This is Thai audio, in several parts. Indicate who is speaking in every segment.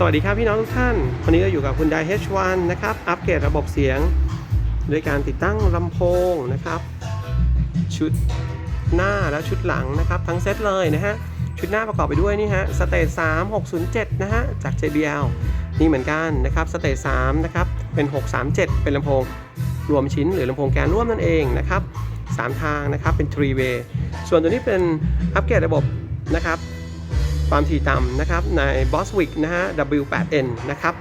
Speaker 1: สวัสดีครับพี่น้องทุกท่าน วันนี้เราอยู่กับคุณได H1 นะครับ อัปเกรดระบบเสียงด้วยการติดตั้งลำโพงนะครับ ชุดหน้าและชุดหลังนะครับ ทั้งเซตเลยนะฮะ ชุดหน้าประกอบไปด้วยนี่ฮะสเตจ3607 นะฮะ จาก JBL นี่เหมือนกันนะครับสเตจ3นะครับ เป็น 637 เป็นลำโพงรวมชิ้นหรือลำโพงแกนร่วมนั่นเองนะครับ 3 ทางนะครับเป็น 3 way ส่วนตัวนี้เป็นอัปเกรดระบบนะครับ ความถี่ต่ำนะครับใน Boswick นะฮะ W8N นะครับ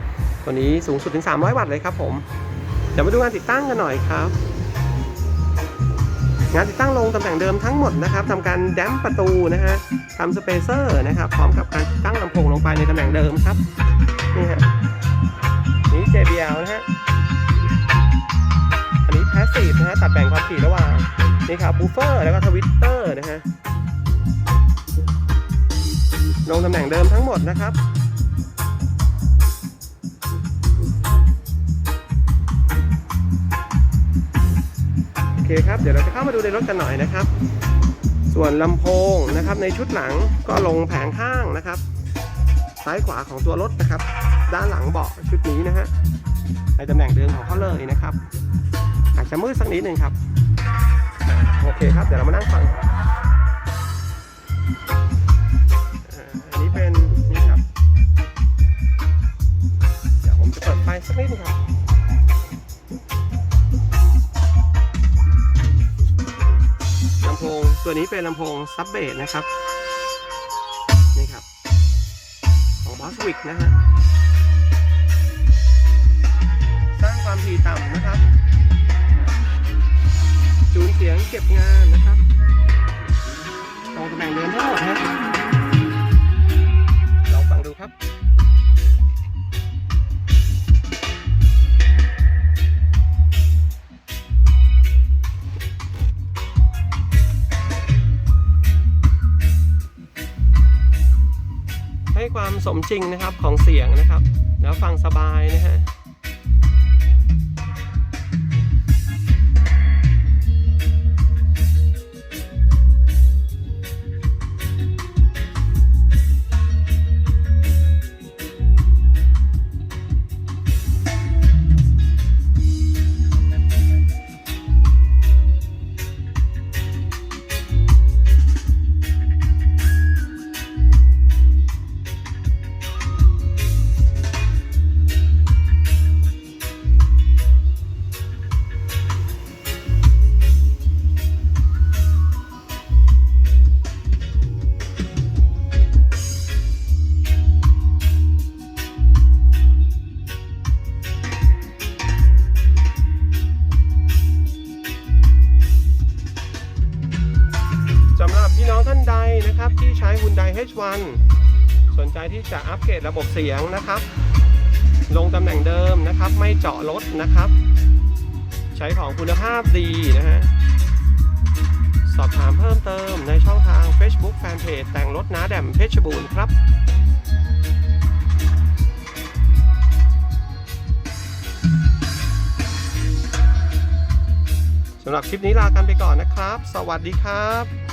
Speaker 1: ตัวนี้สูงสุดถึง 300 วัตต์เลยครับผม เดี๋ยวมาดูงานติดตั้งกันหน่อยครับ งานติดตั้งลงตำแหน่งเดิมทั้งหมดนะครับทำการแดมประตูนะฮะทำสเปเซอร์นะครับ พร้อมกับการติดตั้งลำโพงลงไปในตำแหน่งเดิมครับ นี่ฮะ นี่ JBL นะฮะ อันนี้ Passive นะฮะ ตัดแบ่งความถี่ระหว่างนี่ครับ Buffer แล้วก็ทวิตเตอร์นะฮะ ลงตำแหน่งเดิมทั้งหมดนะครับ โอเคครับ เดี๋ยวเราจะเข้ามาดูในรถกันหน่อยนะครับ ส่วนลำโพงนะครับในชุดหลังก็ลงแผงข้างนะครับ ซ้ายขวาของตัวรถนะครับ ด้านหลังเบาะชุดนี้นะฮะ ในตำแหน่งเดิมของเขาเลยนะครับ อาจจะมืดสักนิดหนึ่งครับ โอเคครับ เดี๋ยวเรามานั่งฟัง นิดนึงครับลำโพงตัวนี้เป็นลำโพงซับเบสนะครับ นี่ครับ ของ Boswick นะฮะ สร้างความถี่ต่ำนะครับ จูนเสียงเก็บงานนะ ความสมจริงนะครับของเสียงนะครับ แล้วฟังสบายนะฮะ ใช้ Hyundai H1 สนใจที่จะอัปเกรดระบบเสียงนะครับ ลงตำแหน่งเดิมนะครับ ไม่เจาะรถนะครับ ใช้ของคุณภาพดีนะฮะ สอบถามเพิ่มเติมในช่องทาง Facebook Fanpage แต่งรถน้าแดมเพชรบูรณ์ครับสำหรับคลิปนี้ลากันไปก่อนนะครับ สวัสดีครับ